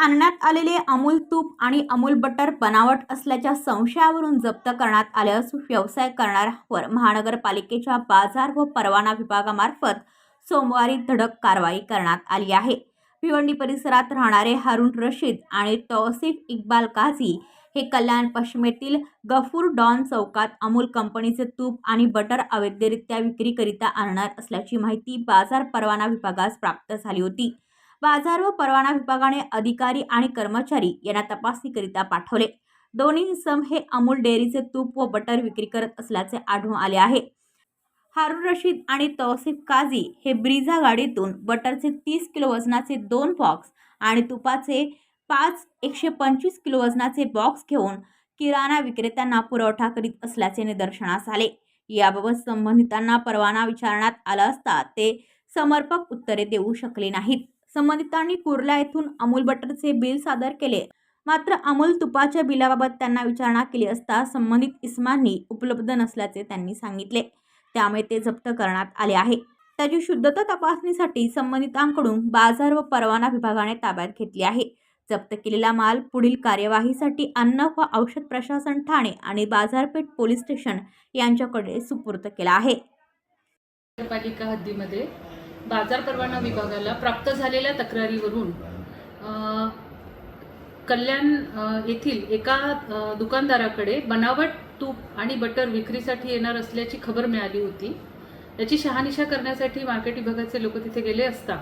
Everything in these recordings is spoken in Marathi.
आणण्यात आलेले अमूल तूप आणि अमूल बटर बनावट असल्याच्या संशयावरून जप्त करण्यात आले असून व्यवसाय करणाऱ्यावर महानगरपालिकेच्या बाजार व परवाना विभागामार्फत सोमवारी धडक कारवाई करण्यात आली आहे. भिवंडी परिसरात राहणारे हारून रशीद आणि तौसिफ इक्बाल काझी हे कल्याण पश्चिमेतील गफूर डॉन चौकात अमूल कंपनीचे तूप आणि बटर अवैधरित्या विक्रीकरिता आणणार असल्याची माहिती बाजार परवाना विभागास प्राप्त झाली होती. बाजार व परवाना विभागाने अधिकारी आणि कर्मचारी यांना तपासणीकरिता पाठवले. दोन्ही सम हे अमूल डेअरीचे तूप व बटर विक्री करत असल्याचे आढळून आले आहे. हारून रशीद आणि तौसिफ काझी हे ब्रिझा गाडीतून बटरचे तीस किलो वजनाचे दोन बॉक्स आणि तुपाचे पाच एकशे पंचवीस किलो वजनाचे बॉक्स घेऊन किराणा विक्रेत्यांना पुरवठा करीत असल्याचे निदर्शनास आले. याबाबत संबंधितांना परवाना विचारण्यात आला असता ते समर्पक उत्तरे देऊ शकले नाहीत. संबंधितांनी कुर्ला येथून अमूल बटरचे बिल सादर केले. मात्र अमूल तुपाच्या बिलाबाबत त्यांना विचारणा केली असता संबंधित इस्मांनी उपलब्ध नसल्याचे त्यांनी सांगितले. त्यामुळे ते जप्त करण्यात आले आहे. त्याची शुद्धता तपासणीसाठी संबंधितांकडून बाजार व परवाना विभागाने ताब्यात घेतली आहे. जप्त केलेला माल पुढील कार्यवाहीसाठी अन्न व औषध प्रशासन ठाणे आणि बाजारपेठ पोलीस स्टेशन यांच्याकडे सुपूर्द केला आहे. नगरपालिका हद्दीमध्ये बाजार परवाना विभागाला प्राप्त झालेल्या तक्रारीवरून कल्याण येथील एका दुकानदाराकडे बनावट तूप आणि बटर विक्रीसाठी येणार असल्याची खबर मिळाली होती. याची शहानिशा करण्यासाठी मार्केट विभागाचे लोक तिथे गेले असता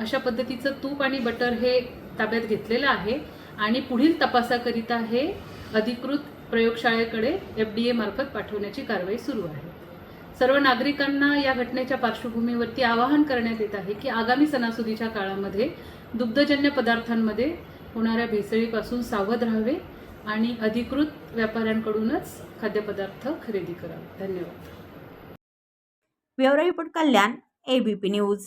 अशा पद्धतीचं तूप आणि बटर हे ताब्यात घेतलेलं आहे आणि पुढील तपासाकरिता हे अधिकृत प्रयोगशाळेकडे एफ डी एमार्फत पाठवण्याची कारवाई सुरू आहे. सर्व नागरिकांना या घटनेच्या पार्श्वभूमीवरती आवाहन करण्यात येत आहे की आगामी सणासुदीच्या काळामध्ये दुग्धजन्य पदार्थांमध्ये होणाऱ्या भेसळीपासून सावध राहावे आणि अधिकृत व्यापाऱ्यांकडूनच खाद्यपदार्थ खरेदी करावे. धन्यवाद. ब्युरो कल्याण एबीपी न्यूज